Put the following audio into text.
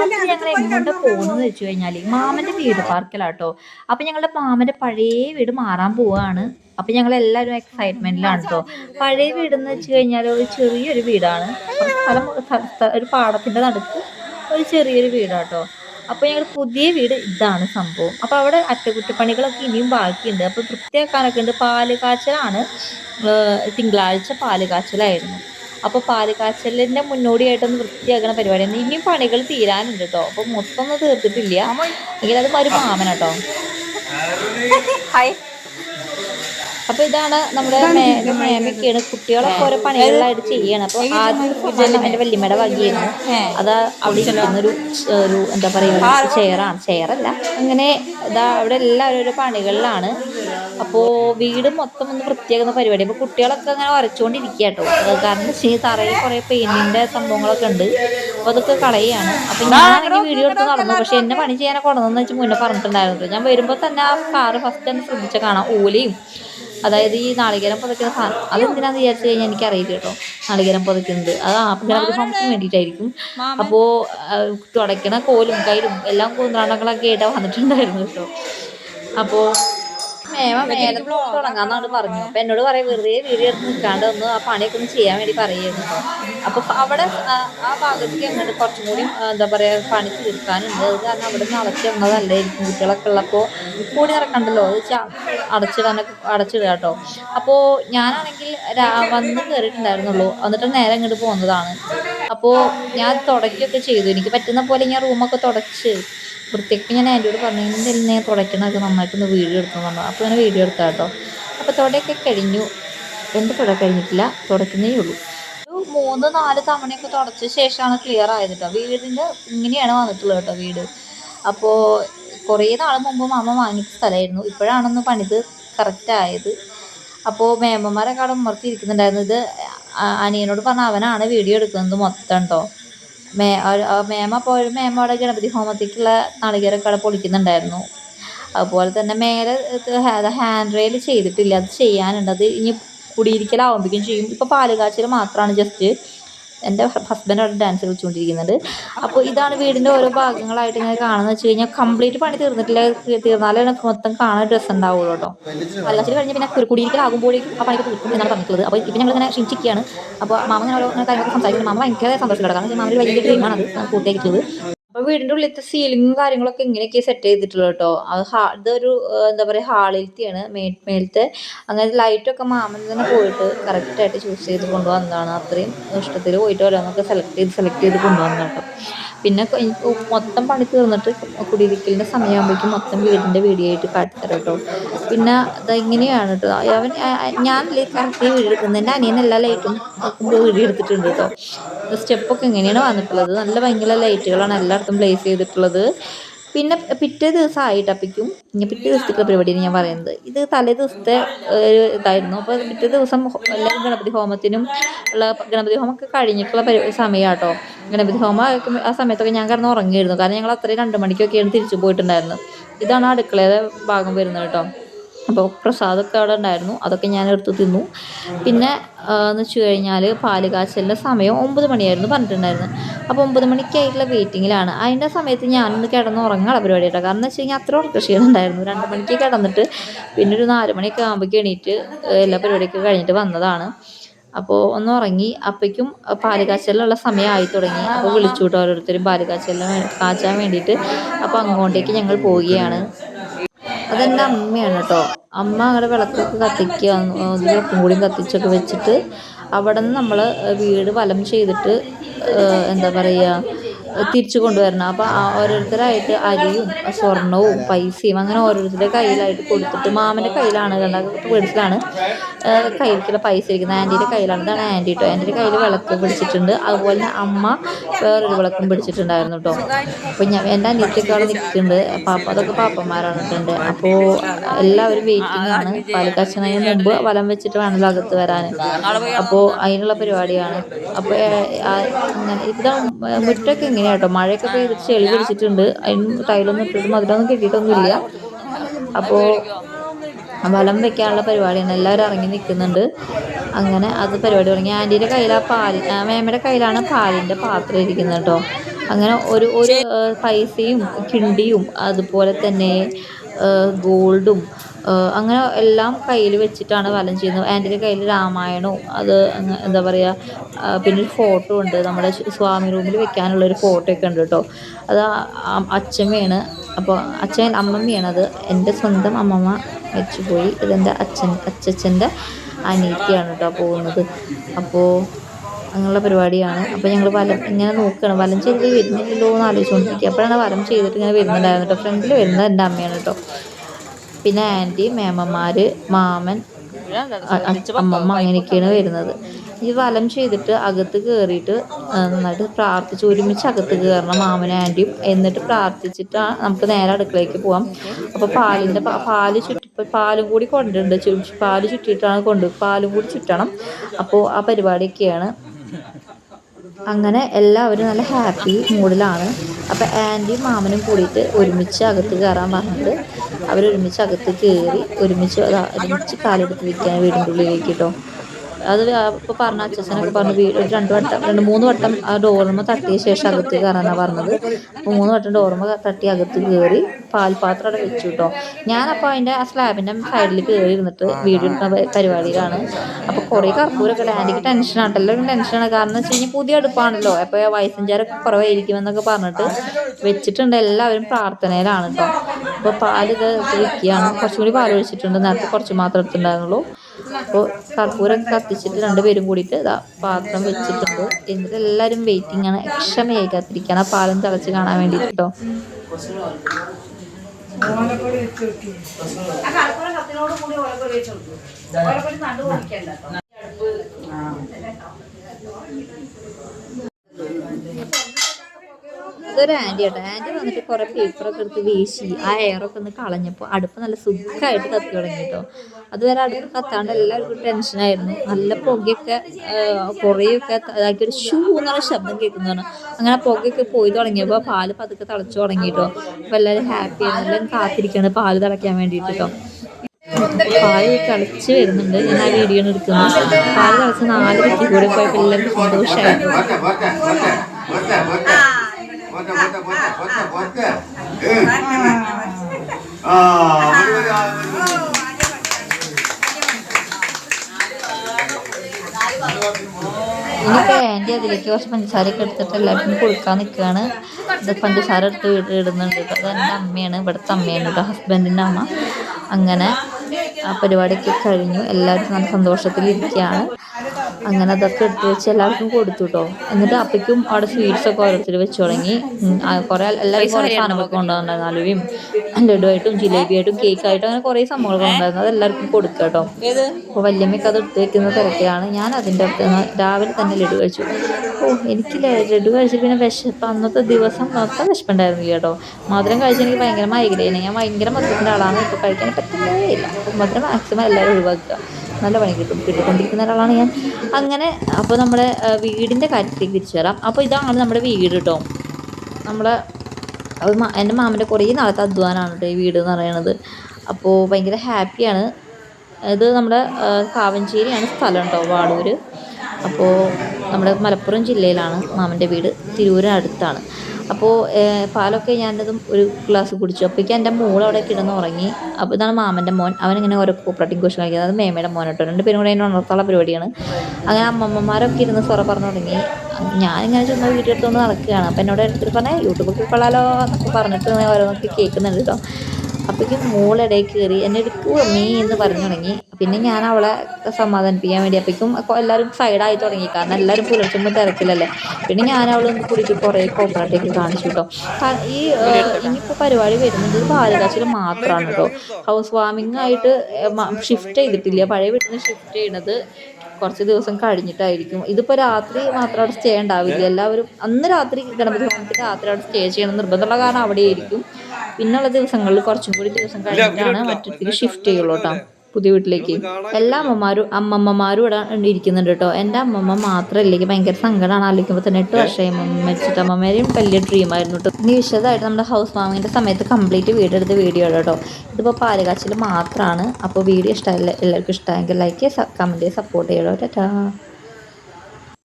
രാത്രി ഞങ്ങൾ എങ്ങോട്ട് പോകുന്നത് വെച്ച് കഴിഞ്ഞാൽ മാമന്റെ വീട് പാർക്കിലാട്ടോ. അപ്പൊ ഞങ്ങളുടെ മാമന്റെ പഴയ വീട് മാറാൻ പോവാണ്. അപ്പൊ ഞങ്ങൾ എല്ലാവരും എക്സൈറ്റ്മെന്റിലാണ് കേട്ടോ പഴയ വീട് എന്ന് വെച്ച് കഴിഞ്ഞാൽ ഒരു ചെറിയൊരു വീടാണ്. ഒരു സ്ഥലം പാടത്തിന്റെ നടുക്ക് ഒരു ചെറിയൊരു വീടാട്ടോ. അപ്പൊ ഞങ്ങൾ പുതിയ വീട് ഇതാണ് സംഭവം. അപ്പൊ അവിടെ അറ്റകുറ്റപ്പണികളൊക്കെ ഇനിയും ബാക്കിയുണ്ട്. അപ്പൊ വൃത്തിയാക്കാനൊക്കെ ഉണ്ട്. പാൽ കാച്ചലാണ് തിങ്കളാഴ്ച പാൽ കാച്ചലായിരുന്നു. അപ്പോൾ പാലക്കാച്ചലിന്റെ മുന്നോടിയായിട്ടൊന്ന് വൃത്തിയാക്കുന്ന പരിപാടിയാണ് ഇനിയും പണികൾ തീരാനുണ്ട് കേട്ടോ അപ്പോൾ മൊത്തം ഒന്നും തീർത്തിട്ടില്ല. എങ്കിൽ അത് ഒരു മാമനാട്ടോ ഹായ്. അപ്പൊ ഇതാണ് നമ്മുടെ മേമയ്ക്കാണ് കുട്ടികളൊക്കെ ഓരോ പണികളിലായിട്ട് ചെയ്യണം. അപ്പൊ ആദ്യം എന്റെ വല്യമ്മയുടെ വകയായിരുന്നു. അത് അവിടെ ഇരിക്കുന്ന ഒരു ഒരു എന്താ പറയുക ചെയറാണ് ചെയറല്ല അങ്ങനെ ഇതാ അവിടെ എല്ലാവരും ഓരോ പണികളിലാണ്. അപ്പോ വീട് മൊത്തം ഒന്ന് വൃത്തിയാക്കുന്ന പരിപാടി. അപ്പൊ കുട്ടികളൊക്കെ അങ്ങനെ വരച്ചുകൊണ്ടിരിക്കുക കേട്ടോ കാരണം വെച്ചാൽ തറയിൽ കുറെ പെയിന്റിന്റെ സംഭവങ്ങളൊക്കെ ഉണ്ട്. അപ്പോൾ അതൊക്കെ കളയാണ് അപ്പൊ ഞാനാണെങ്കിൽ വീഡിയോ എടുത്ത് നടന്നു. പക്ഷേ എന്നെ പണി ചെയ്യാനൊക്കെ ഉണ്ടെന്ന് വെച്ച് മുന്നേ പറഞ്ഞിട്ടുണ്ടായിരുന്നു. ഞാൻ വരുമ്പോൾ തന്നെ ആ കാറ് ഫസ്റ്റ് തന്നെ ശ്രദ്ധിച്ച കാണാം. ഓലയും അതായത് ഈ നാളികേരം പുതയ്ക്കുന്ന സാധനം അതെന്തിനാന്ന് വിചാരിച്ചു കഴിഞ്ഞാൽ എനിക്കറിയില്ല കേട്ടോ. നാളികേരം പുതയ്ക്കുന്നത്. അത് ആപ്പിൾ ഫംഗ്ഷന് വേണ്ടിയിട്ടായിരിക്കും. അപ്പോൾ തുടയ്ക്കണ കോലും കയ്യിലും എല്ലാം കൂന്താണ്ടങ്ങളൊക്കെ ആയിട്ടാണ് വന്നിട്ടുണ്ടായിരുന്നു കേട്ടോ. അപ്പോൾ മേമ മേലെ തുടങ്ങാന്നാണ് പറഞ്ഞു അപ്പൊ എന്നോട് പറയാം വെറുതെ വീഡിയോ എടുത്ത് നിൽക്കാണ്ട് ഒന്ന് ആ പണിയൊക്കെ ഒന്ന് ചെയ്യാൻ വേണ്ടി പറയുന്നു. അപ്പൊ അവിടെ ആ ഭാഗത്തേക്ക് അങ്ങോട്ട് കുറച്ചും കൂടി എന്താ പറയാ പണി തീർക്കാനുണ്ട്. അത് കാരണം അവിടെ നിന്ന് അടച്ചിടുന്നതല്ലായിരിക്കും കുട്ടികളൊക്കെ ഉള്ളപ്പോൾ കൂടി നടക്കണ്ടല്ലോ? അത് ച- അടച്ചിടാനൊക്കെ അടച്ചിടുക കേട്ടോ. അപ്പോൾ ഞാനാണെങ്കിൽ വന്ന് കയറിയിട്ടുണ്ടായിരുന്നുള്ളൂ എന്നിട്ട് നേരെ ഇങ്ങോട്ട് പോകുന്നതാണ്. അപ്പോൾ ഞാൻ തുടയ്ക്കുകയൊക്കെ ചെയ്തു. എനിക്ക് പറ്റുന്ന പോലെ ഞാൻ റൂമൊക്കെ തുടച്ച്. വൃത്തിയൊക്കെ ഞാൻ ആന്റിയോട് പറഞ്ഞു എന്തെങ്കിലും ഞാൻ തുടയ്ക്കണമൊക്കെ നന്നായിട്ടൊന്ന് വീഡിയോ എടുക്കണം പറഞ്ഞു. അപ്പോൾ ഞാൻ വീഡിയോ എടുത്താൽ കേട്ടോ അപ്പോൾ തുടയൊക്കെ കഴിഞ്ഞു. എന്റെ തുട കഴിഞ്ഞിട്ടില്ല? തുടയ്ക്കുന്നേ ഉള്ളൂ. ഒരു മൂന്ന് നാല് തവണയൊക്കെ തുടച്ച ശേഷമാണ് ക്ലിയർ ആയത് കേട്ടോ വീടിന്റെ ഇങ്ങനെയാണ് വന്നിട്ടുള്ളത് കേട്ടോ വീട്. അപ്പോൾ കുറേ നാൾ മുമ്പ് മാമ വാങ്ങിച്ച സ്ഥലമായിരുന്നു ഇപ്പോഴാണൊന്ന് പണിത് കറക്റ്റായത് അപ്പോൾ മേമ്മമാരൊക്കെ അവിടെ ഉമ്മർത്തി ഇരിക്കുന്നുണ്ടായിരുന്നു ഇത് അനിയനോട് പറഞ്ഞ അവനാണ് വീഡിയോ എടുക്കുന്നത് മൊത്തം കേട്ടോ മേ മേമ അപ്പോൾ മേമ അവിടെ ഗണപതി ഹോമത്തേക്കുള്ള നാളികേരൊക്കെ അവിടെ പൊളിക്കുന്നുണ്ടായിരുന്നു. അതുപോലെ തന്നെ മേലെ ഹാൻഡ് റെയിൽ ചെയ്തിട്ടില്ല. അത് ചെയ്യാനുണ്ട്. അത് ഇനി കുടിയിരിക്കലാവുമ്പോഴേക്കും ചെയ്യും. ഇപ്പോൾ പാൽ കാച്ചൽ മാത്രമാണ് ജസ്റ്റ് എന്റെ ഹസ്ബൻഡ് അവിടെ ഡാൻസ് കളിച്ചുകൊണ്ടിരിക്കുന്നുണ്ട്. അപ്പോൾ ഇതാണ് വീടിന്റെ ഓരോ ഭാഗങ്ങളായിട്ട് ഇങ്ങനെ കാണുന്നത് വെച്ച് കഴിഞ്ഞാൽ കംപ്ലീറ്റ് പണി തീർന്നിട്ടില്ല. തീർന്നാലേ എനിക്ക് മൊത്തം കാണാൻ ഡ്രസ്സ് ഉണ്ടാവുള്ളൂ കേട്ടോ പാലുകാച്ചൽ കഴിഞ്ഞ് പിന്നെ കുരു- ആകുമ്പോഴേക്കും ആ പണിക്ക് തീർക്കും എന്നാണ് പറഞ്ഞിട്ടുള്ളത്. അപ്പോൾ ഇപ്പം ഞങ്ങളിങ്ങനെ ക്ഷണിച്ചിരിക്കുകയാണ്. അപ്പോൾ മാമ ഇങ്ങനെ ഓരോ ഇങ്ങനെ കാര്യങ്ങളൊക്കെ സംസാരിക്കുന്നത് മാമ ഭയങ്കര സന്തോഷമുള്ള കാരണം മാമ ഒരു വലിയ ഡ്രീമാണ് അത് പൂർത്തിയാക്കിയിട്ടുള്ളത്. അപ്പോൾ വീടിന്റെ ഉള്ളിലത്തെ സീലിങ്ങും കാര്യങ്ങളൊക്കെ ഇങ്ങനെയൊക്കെ സെറ്റ് ചെയ്തിട്ടുള്ളൂ കേട്ടോ. അത് ഹാ ഇതൊരു എന്താ പറയുക ഹാളിലത്തെയാണ് മേ മേലത്തെ. അങ്ങനെ ലൈറ്റൊക്കെ മാമൻ തന്നെ പോയിട്ട് കറക്റ്റായിട്ട് ചൂസ് ചെയ്ത് കൊണ്ടുവന്നതാണ്. അത്രയും ഇഷ്ടത്തിൽ പോയിട്ട് ഓരോന്നൊക്കെ സെലക്ട് ചെയ്ത് സെലക്ട് ചെയ്ത് കൊണ്ടുവന്നത് കേട്ടോ. പിന്നെ മൊത്തം പണി തീർന്നിട്ട് കുടിയിരിക്കലിന്റെ സമയമാകുമ്പോഴേക്കും മൊത്തം വീടിന്റെ വീടിയായിട്ട് കാട്ടിത്തരാം കേട്ടോ. പിന്നെ അതെങ്ങനെയാണ് കേട്ടോ. അവൻ ഞാൻ കറക്റ്റ് വീഡിയോ എന്റെ അനിയനെല്ലാ ലൈറ്റും വീഡിയോ എടുത്തിട്ടുണ്ട് കേട്ടോ. സ്റ്റെപ്പൊക്കെ എങ്ങനെയാണ് വന്നിട്ടുള്ളത്. നല്ല ഭയങ്കര ലൈറ്റുകളാണ് എല്ലായിടത്തും പ്ലേസ് ചെയ്തിട്ടുള്ളത്. പിന്നെ പിറ്റേ ദിവസം ആയിട്ടപ്പിക്കും ഇനി പിറ്റേ ദിവസത്തേക്കുള്ള പരിപാടിയാണ് ഞാൻ പറയുന്നത്. ഇത് തലേ ദിവസത്തെ ഒരു ഇതായിരുന്നു. അപ്പോൾ പിറ്റേ ദിവസം എല്ലാവരും ഗണപതി ഹോമത്തിനും ഉള്ള ഗണപതി ഹോമമൊക്കെ കഴിഞ്ഞിട്ടുള്ള പരി കേട്ടോ ഗണപതി ഹോമം ആ സമയത്തൊക്കെ ഞാൻ കിടന്ന് ഉറങ്ങിയിരുന്നു. കാരണം ഞങ്ങൾ അത്രയും രണ്ട് മണിക്കൊക്കെയാണ് തിരിച്ചു പോയിട്ടുണ്ടായിരുന്നത്. ഇതാണ് അടുക്കളയുടെ ഭാഗം വരുന്നത് കേട്ടോ അപ്പോൾ പ്രസാദമൊക്കെ അവിടെ ഉണ്ടായിരുന്നു. അതൊക്കെ ഞാൻ എടുത്ത് തിന്നു. പിന്നെ എന്ന് വെച്ച് കഴിഞ്ഞാൽ പാൽ കാച്ചലിന്റെ സമയം ഒമ്പത് മണിയായിരുന്നു പറഞ്ഞിട്ടുണ്ടായിരുന്നു. അപ്പോൾ ഒമ്പത് മണിക്കായിട്ടുള്ള വെയിറ്റിങ്ങിലാണ് അതിന്റെ സമയത്ത് ഞാനൊന്ന് കിടന്ന് ഉറങ്ങാനുള്ള പരിപാടി കേട്ടോ കാരണം എന്ന് വെച്ച് കഴിഞ്ഞാൽ അത്ര ഉറക്ക ക്ഷീണം ഉണ്ടായിരുന്നു. രണ്ട് മണിക്ക് കിടന്നിട്ട് പിന്നെ ഒരു നാല് മണിയൊക്കെ ആകുമ്പോഴേക്ക് എണീറ്റ് എല്ലാ പരിപാടിയൊക്കെ കഴിഞ്ഞിട്ട് വന്നതാണ്. അപ്പോൾ ഒന്ന് ഉറങ്ങി അപ്പോഴേക്കും പാൽ കാച്ചലിനുള്ള സമയമായി തുടങ്ങി. അപ്പോൾ വിളിച്ചു കൂട്ടോ ഓരോരുത്തരും പാൽ കാച്ചലിന് കാച്ചാൻ വേണ്ടിയിട്ട്. അപ്പോൾ അങ്ങോട്ടേക്ക് ഞങ്ങൾ പോവുകയാണ്. അതെന്റെ അമ്മയാണ് കേട്ടോ അമ്മ അങ്ങനെ വിളക്കൊക്കെ കത്തിക്കുക വിളക്കും കൂടിയും കത്തിച്ചൊക്കെ വെച്ചിട്ട് അവിടെ നിന്ന് നമ്മൾ വീട് വലം ചെയ്തിട്ട് എന്താ പറയുക തിരിച്ചു കൊണ്ടുവരണം. അപ്പോൾ ഓരോരുത്തരായിട്ട് അരിയും സ്വർണവും പൈസയും അങ്ങനെ ഓരോരുത്തരുടെ കയ്യിലായിട്ട് കൊടുത്തിട്ട് മാമന്റെ കയ്യിലാണ് പേഴ്സിലാണ് കയ്യിലേക്കുള്ള പൈസ ഇരിക്കുന്നത്. ആന്റീന്റെ കയ്യിലാണ്. ഇതാണ് ആന്റി കേട്ടോ ആന്റീന്റെ കയ്യിൽ വിളക്ക് പിടിച്ചിട്ടുണ്ട്. അതുപോലെ തന്നെ അമ്മ വേറൊരു വിളക്കും പിടിച്ചിട്ടുണ്ടായിരുന്നു കേട്ടോ അപ്പോൾ ഞാൻ എന്റെ അനിയത്തിയൊക്കെ അവിടെ നിൽക്കുന്നുണ്ട്. പാപ്പ അതൊക്കെ പാപ്പന്മാരാണ് അപ്പോ അപ്പോൾ എല്ലാവരും വെയിറ്റിംഗ് ആണ്. പാലക്കാച്ചനതിന് മുമ്പ് വലം വെച്ചിട്ട് വേണമല്ലോ അകത്ത് വരാൻ അപ്പോൾ അതിനുള്ള പരിപാടിയാണ്. അപ്പോൾ ഇതാ മുറ്റൊക്കെ ഇങ്ങനെയാ കേട്ടോ മഴയൊക്കെ പെയ്തിട്ട് ചെളി പിടിച്ചിട്ടുണ്ട്. അതിന് ടൈലൊന്നും ഇട്ടിട്ട് മധുരമൊന്നും കിട്ടിയിട്ടൊന്നുമില്ല. അപ്പോൾ വലം വെക്കാനുള്ള പരിപാടിയാണ്. എല്ലാവരും ഇറങ്ങി നിൽക്കുന്നുണ്ട്. അങ്ങനെ അത് പരിപാടി തുടങ്ങി. ആന്റീന്റെ ആ പാൽ മേമയുടെ കയ്യിലാണ് പാലിന്റെ പാത്രം ഇരിക്കുന്നത് കേട്ടോ. അങ്ങനെ ഒരു ഒരു പൈസയും കിണ്ടിയും അതുപോലെ തന്നെ ഗോൾഡും അങ്ങനെ എല്ലാം കയ്യിൽ വെച്ചിട്ടാണ് വലം ചെയ്യുന്നത്. ആന്റിന്റെ കയ്യിൽ രാമായണവും അത് എന്താ പറയുക പിന്നെ ഒരു ഫോട്ടോ ഉണ്ട്. നമ്മുടെ സ്വാമി റൂമിൽ വെക്കാനുള്ള ഒരു ഫോട്ടോ ഒക്കെ ഉണ്ട് കേട്ടോ അത് അച്ഛമ്മയാണ്. അപ്പോൾ അച്ഛൻ അമ്മമ്മയാണ് അത്. എന്റെ സ്വന്തം അമ്മമ്മ മരിച്ചുപോയി. ഇതെന്റെ അച്ഛൻ അച്ഛച്ചന്റെ അനിയത്തിയാണ് കേട്ടോ പോകുന്നത്. അപ്പോൾ അങ്ങനെയുള്ള പരിപാടിയാണ്. അപ്പോൾ ഞങ്ങൾ വലം ഇങ്ങനെ നോക്കുകയാണ് വലം ചെയ്ത് വരുന്നില്ലല്ലോ എന്ന് ആലോചിച്ചുകൊണ്ടിരിക്കുക. അപ്പോഴാണ് വലം ചെയ്തിട്ട് ഇങ്ങനെ വരുന്നുണ്ടായിരുന്നു കേട്ടോ. ഫ്രണ്ടിൽ വരുന്നത് എന്റെ അമ്മയാണ് കേട്ടോ. പിന്നെ ആന്റി മേമന്മാർ മാമൻ അമ്മമ്മ അങ്ങനെയൊക്കെയാണ് വരുന്നത്. ഈ വലം ചെയ്തിട്ട് അകത്ത് കയറിയിട്ട് നന്നായിട്ട് പ്രാർത്ഥിച്ച് ഒരുമിച്ച് അകത്ത് കയറണം മാമനും ആന്റിയും. എന്നിട്ട് പ്രാർത്ഥിച്ചിട്ട് നമുക്ക് നേരെ അടുക്കളയ്ക്ക് പോകാം അപ്പോൾ പാലിന്റെ പാൽ ചുറ്റി പാലും കൂടി കൊണ്ടുണ്ട് പാൽ ചുറ്റിയിട്ടാണ് കൊണ്ട് പാലും കൂടി ചുറ്റണം. അപ്പോൾ ആ പരിപാടിയൊക്കെയാണ്. അങ്ങനെ എല്ലാവരും നല്ല ഹാപ്പി മൂഡിലാണ്. അപ്പോൾ ആന്റിയും മാമനും കൂടിയിട്ട് ഒരുമിച്ച് അകത്ത് കയറാൻ പറഞ്ഞിട്ട് അവരൊരുമിച്ച് അകത്ത് കയറി ഒരുമിച്ച് ഒരുമിച്ച് കാലെടുത്ത് വെക്കാൻ വീടിന്റെ ഉള്ളിലേക്ക് കേട്ടോ. അത് ഇപ്പോൾ പറഞ്ഞ അച്ഛനൊക്കെ പറഞ്ഞു വീട് രണ്ട് വട്ടം രണ്ട് മൂന്ന് വട്ടം ആ ഡോർമ തട്ടിയ ശേഷം അകത്ത് കയറാനാണ് പറഞ്ഞത്. മൂന്ന് വട്ടം ഡോർമ തട്ടി അകത്ത് കയറി പാൽപാത്രം അവിടെ വെച്ചു കേട്ടോ ഞാനപ്പോൾ അതിന്റെ ആ സ്ലാബിന്റെ സൈഡിൽ കയറി ഇരുന്നിട്ട് വീഡിയോ പരിപാടിയിലാണ്. അപ്പോൾ കുറേ കർപ്പൂരൊക്കെ ആന്റിക്ക് ടെൻഷനാണ് എല്ലാവരും ടെൻഷനാണ് കാരണം എന്ന് വെച്ച് കഴിഞ്ഞാൽ പുതിയ അടുപ്പാണല്ലോ. അപ്പോൾ വയസ്സഞ്ചാരൊക്കെ കുറവായിരിക്കുമെന്നൊക്കെ പറഞ്ഞിട്ട് വെച്ചിട്ടുണ്ട്. എല്ലാവരും പ്രാർത്ഥനയിലാണ് കേട്ടോ അപ്പോൾ പാൽ ഇത് വെക്കുകയാണ്. കുറച്ചും കൂടി പാൽ ഒഴിച്ചിട്ടുണ്ട്. നേരത്തെ കുറച്ച് മാത്രം എടുത്തിട്ടുണ്ടായിരുന്നുള്ളൂ. അപ്പോൾ കർപ്പൂരം കത്തിച്ചിട്ട് രണ്ടുപേരും കൂടിയിട്ട് ഇതാ പാത്രം വെച്ചിട്ടുണ്ട്. എന്നിട്ട് എല്ലാവരും വെയിറ്റിംഗ് ആണ്. ക്ഷമയായി കാത്തിരിക്കുകയാണ് ആ പാലം തിളച്ച് കാണാൻ വേണ്ടിയിട്ട് കേട്ടോ ഇതൊരു ആന്റി കേട്ടോ ആന്റി വന്നിട്ട് കുറേ പേപ്പറൊക്കെ എടുത്ത് വീശി. ആ എയറൊക്കെ ഒന്ന് കളഞ്ഞപ്പോൾ അടുപ്പ് നല്ല സുഖമായിട്ട് കത്തി തുടങ്ങി കേട്ടോ അതുവരെ അടുപ്പ് കത്താണ്ട് എല്ലാവർക്കും ടെൻഷനായിരുന്നു നല്ല പുകയൊക്കെ കുറേയൊക്കെ ഇതാക്കി ഒരു ഷൂ എന്നുള്ള ശബ്ദം കേൾക്കുന്നതാണ് അങ്ങനെ പുകയൊക്കെ പോയി തുടങ്ങിയപ്പോൾ പാൽ പതുക്കെ തിളച്ചു തുടങ്ങി കേട്ടോ അപ്പോൾ എല്ലാവരും ഹാപ്പിയാണ് എല്ലാവരും കാത്തിരിക്കുകയാണ് പാൽ തിളയ്ക്കാൻ വേണ്ടിയിട്ട് കേട്ടോ പാൽ തിളച്ച് വരുന്നുണ്ട്. ഞാൻ ആ വീഡിയോ എടുക്കുന്നു എടുക്കുന്നത്. പാൽ തിളച്ച് നാല് വ്യക്തി കൂടെ പോയപ്പോൾ എല്ലാവർക്കും സന്തോഷമായിരുന്നു പോട്ടെ പോട്ടെ പോട്ടെ പോട്ടെ പോട്ടെ ആ. ഇനിയിപ്പോൾ ആന്റി അതിലേക്ക് കുറച്ച് പഞ്ചസാരയൊക്കെ എടുത്തിട്ട് എല്ലാവർക്കും കൊടുക്കാൻ നിൽക്കുകയാണ്. ഇത് പഞ്ചസാര എടുത്ത് വീട്ടിൽ ഇടുന്നുണ്ട് കേട്ടോ. അത് എന്റെ അമ്മയാണ്. ഇവിടുത്തെ അമ്മയാണ് കേട്ടോ. ഹസ്ബൻഡിന്റെ അമ്മ. അങ്ങനെ ആ പരിപാടിയൊക്കെ കഴിഞ്ഞു. എല്ലാവരും നല്ല സന്തോഷത്തിലിരിക്കുകയാണ്. അങ്ങനെ അതൊക്കെ എടുത്ത് വെച്ച് എല്ലാവർക്കും കൊടുത്തു കേട്ടോ എന്നിട്ട് അപ്പയ്ക്കും അവിടെ സ്വീറ്റ്സ് ഒക്കെ ഓരോരുത്തർ വെച്ച് തുടങ്ങി. കുറേ എല്ലാവരും കുറേ സാധനങ്ങളൊക്കെ കൊണ്ടുവന്നിട്ടുണ്ടായിരുന്നു. അലുവയും ലഡുവായിട്ടും ജിലേബിയായിട്ടും കേക്കായിട്ടും അങ്ങനെ കുറേ സംഭവങ്ങളൊക്കെ ഉണ്ടായിരുന്നു. അത് എല്ലാവർക്കും കൊടുക്കുക കേട്ടോ. അപ്പോൾ വല്യമ്മയ്ക്ക് അത് എടുത്ത് വെക്കുന്ന തിരക്കിലാണ്. ഞാൻ അതിന്റെ അടുത്ത് രാവിലെ തന്നെ ലഡു കഴിച്ചു. ഓ എനിക്ക് ലഡു കഴിച്ചിട്ട് പിന്നെ വിശപ്പ്. അന്നത്തെ ദിവസം മൊത്തം വിശപ്പുണ്ടായിരുന്നില്ല കേട്ടോ. മധുരം കഴിച്ച് എനിക്ക് ഭയങ്കര മൈഗ്രൈൻ ഞാൻ ഭയങ്കര മധുരത്തിന്റെ ആളാണ്. ഇപ്പോൾ കഴിക്കാൻ പറ്റുന്നേ ഇല്ല. മധുരം മാക്സിമം എല്ലാവരും ഒഴിവാക്കുക. നല്ല പണി കിട്ടും. കിട്ടിക്കൊണ്ടിരിക്കുന്ന ഒരാളാണ് ഞാൻ. അങ്ങനെ അപ്പോൾ നമ്മുടെ വീടിന്റെ കാര്യത്തിലേക്ക് തിരിച്ചു വരാം. അപ്പോൾ ഇതാണ് നമ്മുടെ വീട് കേട്ടോ നമ്മളെ എന്റെ മാമന്റെ കുറേ നാളത്തെ അധ്വാനമാണ് കേട്ടോ ഈ വീട് എന്ന് പറയുന്നത് അപ്പോൾ ഭയങ്കര ഹാപ്പിയാണ്. ഇത് നമ്മുടെ കാവഞ്ചേരിയാണ് സ്ഥലം കേട്ടോ വാടൂർ അപ്പോൾ നമ്മുടെ മലപ്പുറം ജില്ലയിലാണ് മാമന്റെ വീട്. തിരൂരിന് അടുത്താണ് അപ്പോൾ പാലൊക്കെ ഞാനതും ഒരു ഗ്ലാസ് കുടിച്ചു. അപ്പോഴേക്കും എന്റെ മോൾ അവിടെ കിടന്ന് ഉറങ്ങി. അപ്പോൾ ഇതാണ് മാമന്റെ മോൻ. അവനിങ്ങനെ ഓരോ കോപ്പറേറ്റീവ് ക്വസ്റ്റൻ കഴിക്കുന്നത് അത് മേമയുടെ മോൻ കേട്ടോ. രണ്ട് പേരും കൂടെ അതിനെ ഉണർത്താനുള്ള പരിപാടിയാണ്. അങ്ങനെ അമ്മമ്മമാരൊക്കെ ഇരുന്ന് സൊറ പറഞ്ഞു തുടങ്ങി. ഞാനിങ്ങനെ ചുമ്മാ വീട്ടിൽ എടുത്തുകൊണ്ട് നടക്കുകയാണ്. അപ്പോൾ എന്നോട് എടുത്തിട്ട് പറഞ്ഞാൽ യൂട്യൂബൊക്കെ കൊള്ളാലോ എന്നൊക്കെ പറഞ്ഞിട്ട് ഓരോന്നൊക്കെ കേൾക്കുന്നുണ്ട് കേട്ടോ. അപ്പോഴേക്കും മോളിടയിൽ കയറി എന്നെ എടുക്കുക മീ എന്ന് പറഞ്ഞു തുടങ്ങി. പിന്നെ ഞാൻ അവളെ സമാധാനിപ്പിക്കാൻ വേണ്ടി അപ്പോഴേക്കും എല്ലാവരും സൈഡായി തുടങ്ങി. കാരണം എല്ലാവരും പുലർച്ചുമ്പോൾ തിരക്കില്ലല്ലേ പിന്നെ ഞാൻ അവളെ ഒന്ന് കൂടിയിട്ട് കുറേ കോപ്പറേറ്റൊക്കെ കാണിച്ചു കേട്ടോ ഈ ഇനിയിപ്പോൾ പരിപാടി വരുന്നത് ബാലകാശിൽ മാത്രമാണ് കേട്ടോ ഹൗസ് വാമിംഗ് ആയിട്ട് ഷിഫ്റ്റ് ചെയ്തിട്ടില്ല. പഴയ വീട്ടിൽ നിന്ന് ഷിഫ്റ്റ് ചെയ്യണത് കുറച്ച് ദിവസം കഴിഞ്ഞിട്ടായിരിക്കും. ഇതിപ്പോൾ രാത്രി മാത്രം അവിടെ സ്റ്റേ ഉണ്ടാവില്ല. എല്ലാവരും അന്ന് രാത്രി ഗണപതി ഭവനത്തിൽ രാത്രി അവിടെ സ്റ്റേ ചെയ്യണം നിർബന്ധമുള്ള കാരണം അവിടെ ആയിരിക്കും പിന്നെയുള്ള ദിവസങ്ങളിൽ കുറച്ചും കൂടി ദിവസം കഴിഞ്ഞിട്ടാണ് മറ്റൊരു ഷിഫ്റ്റ് ചെയ്യുള്ളൂ കേട്ടോ. പുതിയ വീട്ടിലേക്ക്. എല്ലാ അമ്മമാരും അമ്മമ്മമാരും ഇവിടെ ഇരിക്കുന്നുണ്ട് കേട്ടോ. എന്റെ അമ്മമ്മ മാത്രമല്ല എനിക്ക് ഭയങ്കര സങ്കടമാണ്. ആലോചിക്കുമ്പോൾ തന്നെ എട്ട് വർഷമായി മരിച്ചിട്ട് അമ്മമ്മേരെയും വലിയ ഡ്രീമായിരുന്നു കേട്ടോ. ഇനി വിശദമായിട്ട് നമ്മുടെ ഹൗസ് വാമിന്റെ സമയത്ത് കംപ്ലീറ്റ് വീഡിയോ എടുത്ത വീഡിയോ കേട്ടോ. ഇതിപ്പോൾ പാലുകാച്ചിൽ മാത്രമാണ് അപ്പോൾ വീഡിയോ ഇഷ്ടമല്ല എല്ലാവർക്കും ഇഷ്ടമായെങ്കിൽ ലൈക്ക് കമന്റ് സപ്പോർട്ട് ചെയ്യണം ടാറ്റാ.